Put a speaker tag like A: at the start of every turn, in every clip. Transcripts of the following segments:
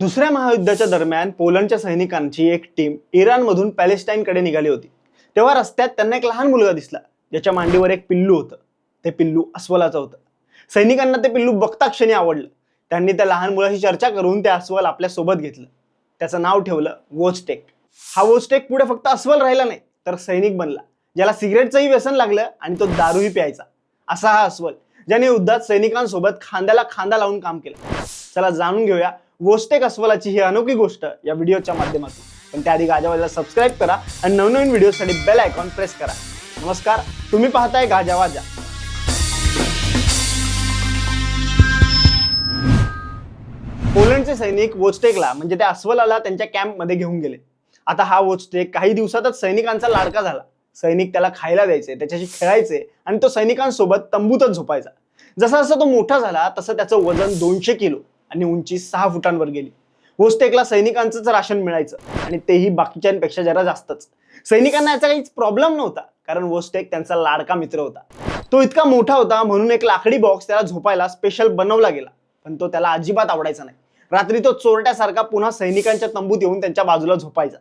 A: दुसऱ्या महायुद्धाच्या दरम्यान पोलंडच्या सैनिकांची एक टीम इराणमधून पॅलेस्टाईनकडे निघाली होती. तेव्हा रस्त्यात त्यांना एक लहान मुलगा दिसला. ज्याच्या मांडीवर एक पिल्लू होतं. ते पिल्लू अस्वलाचं होतं. सैनिकांना ते पिल्लू बघता क्षणी आवडलं. त्यांनी त्या लहान मुलाशी चर्चा करून ते अस्वल आपल्यासोबत घेतलं. त्याचं नाव ठेवलं वोचटेक हा वोचटेक पुढे फक्त अस्वल राहिला नाही तर सैनिक बनला. ज्याला सिगरेटचंही व्यसन लागलं आणि तो दारूही प्यायचा. असा हा अस्वल ज्याने युद्धात सैनिकांसोबत खांद्याला खांदा लावून काम केलं. चला जाणून घेऊया वोस्टेक अस्वलाची ही अनोखी गोष्ट या व्हिडिओच्या माध्यमातून. पण त्याआधी गाजावाजाला सबस्क्राईब करा आणि नवनवीन व्हिडिओसाठी बेल आयकॉन प्रेस करा. नमस्कार तुम्ही पाहताय गाजावाजा. पोलंडचे सैनिक वोचटेकला म्हणजे त्या अस्वलाला त्यांच्या कॅम्पमध्ये घेऊन गेले. आता हा वोचटेक काही दिवसातच सैनिकांचा लाडका झाला. सैनिक त्याला खायला द्यायचे त्याच्याशी खेळायचे आणि तो सैनिकांसोबत तंबूतच झोपायचा. जसा जसा तो मोठा झाला तसं त्याचं वजन दोनशे किलो आणि उंची सहा फुटांवर गेली. वोस्टेकला सैनिकांचंच राशन मिळायचं आणि तेही बाकीच्यांपेक्षा जरा जास्तच. सैनिकांना याचा काहीच प्रॉब्लेम नव्हता कारण वोस्टेक त्यांचा लाडका मित्र होता. तो इतका मोठा होता म्हणून एक लाकडी बॉक्स त्याला झोपायला स्पेशल बनवला गेला पण तो त्याला अजिबात आवडायचा नाही. रात्री तो चोरट्यासारखा पुन्हा सैनिकांच्या तंबूत येऊन त्यांच्या बाजूला झोपायचा.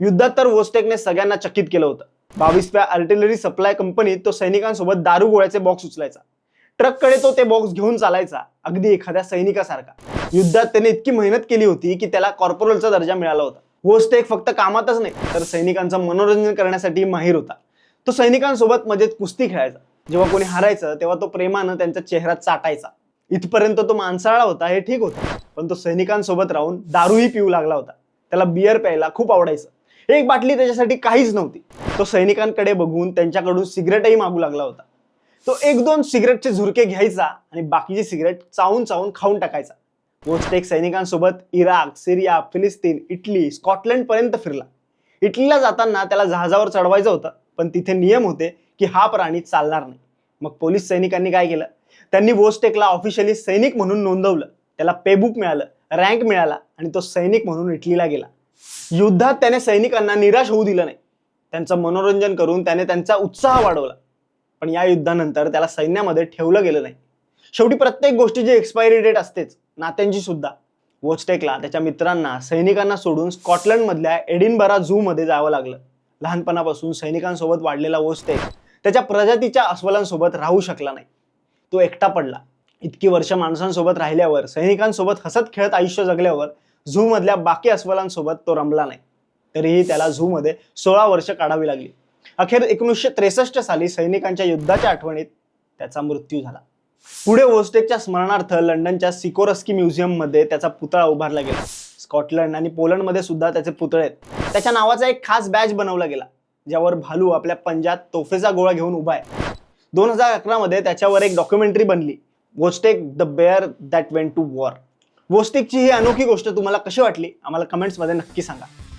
A: युद्धात तर वोस्टेकने सगळ्यांना चकित केलं होतं. बावीसव्या आर्टिलरी सप्लाय कंपनीत तो सैनिकांसोबत दारू गोळ्याचे बॉक्स उचलायचा. ट्रककडे तो ते बॉक्स घेऊन चालायचा अगदी एखाद्या सैनिकासारखा. युद्धात त्याने इतकी मेहनत केली होती की त्याला कॉर्पोरलचा दर्जा मिळाला होता. वोस्टेक फक्त कामातच नाही तर सैनिकांचं मनोरंजन करण्यासाठी माहीर होता. तो सैनिकांसोबत मजेत कुस्ती खेळायचा. जेव्हा कोणी हरायचं तेव्हा तो प्रेमानं त्यांचा चेहरा चाटायचा. इथपर्यंत तो माणसाळा होता हे ठीक होतं. पण तो सैनिकांसोबत राहून दारूही पिऊ लागला होता. त्याला बियर प्यायला खूप आवडायचं. एक बाटली त्याच्यासाठी काहीच नव्हती. तो सैनिकांकडे बघून त्यांच्याकडून सिगरेटही मागू लागला होता. तो एक दोन सिगरेटचे झुरके घ्यायचा आणि बाकीचे सिगरेट चावून चावून खाऊन टाकायचा. वोस्टेक सैनिकांसोबत इराक सिरिया फिलिस्तीन इटली स्कॉटलंड पर्यंत फिरला. इटलीला जाताना त्याला जहाजावर चढवायचं होतं पण तिथे नियम होते की हा प्राणी चालणार नाही. मग पोलीस सैनिकांनी काय केलं? त्यांनी वोस्टेकला ऑफिशियली सैनिक म्हणून नोंदवलं. त्याला पेबुक मिळालं रँक मिळाला आणि तो सैनिक म्हणून इटलीला गेला. युद्धात त्याने सैनिकांना निराश होऊ दिलं नाही. त्यांचं मनोरंजन करून त्याने त्यांचा उत्साह वाढवला. पण या युद्धानंतर त्याला सैन्यामध्ये ठेवलं गेलं नाही. शेवटी प्रत्येक गोष्टीची एक्सपायरी डेट असतेच नात्यांची सुद्धा. वोचटेकला त्याच्या मित्रांना सैनिकांना सोडून स्कॉटलंडमधल्या एडिनबरा झू मध्ये जावं लागलं. लहानपणापासून सैनिकांसोबत वाढलेला वोचटेक त्याच्या प्रजातीच्या अस्वलांसोबत राहू शकला नाही. तो एकटा पडला. इतकी वर्ष माणसांसोबत राहिल्यावर सैनिकांसोबत हसत खेळत आयुष्य जगल्यावर झू मधल्या बाकी अस्वलांसोबत तो रमला नाही. तरीही त्याला झू मध्ये सोळा वर्ष काढावी लागली. अखेर एकोणीसशे त्रेसष्ट साली सैनिकांच्या युद्धाच्या आठवणीत त्याचा मृत्यू झाला. पुढे वोस्टेकच्या स्मरणार्थ लंडनच्या सिकोरस्की म्युझियममध्ये त्याचा पुतळा उभारला गेला. स्कॉटलंड आणि पोलंडमध्ये सुद्धा त्याचे पुतळे आहेत. त्याच्या नावाचा एक खास बॅच बनवला गेला ज्यावर भालू आपल्या पंजात तोफेचा गोळा घेऊन उभा आहे. दोन हजार अकरामध्ये त्याच्यावर एक डॉक्युमेंटरी बनली Wojtek the bear that went to war. वोस्टेकची ही अनोखी गोष्ट तुम्हाला कशी वाटली? आम्हाला कमेंट्समध्ये नक्की सांगा.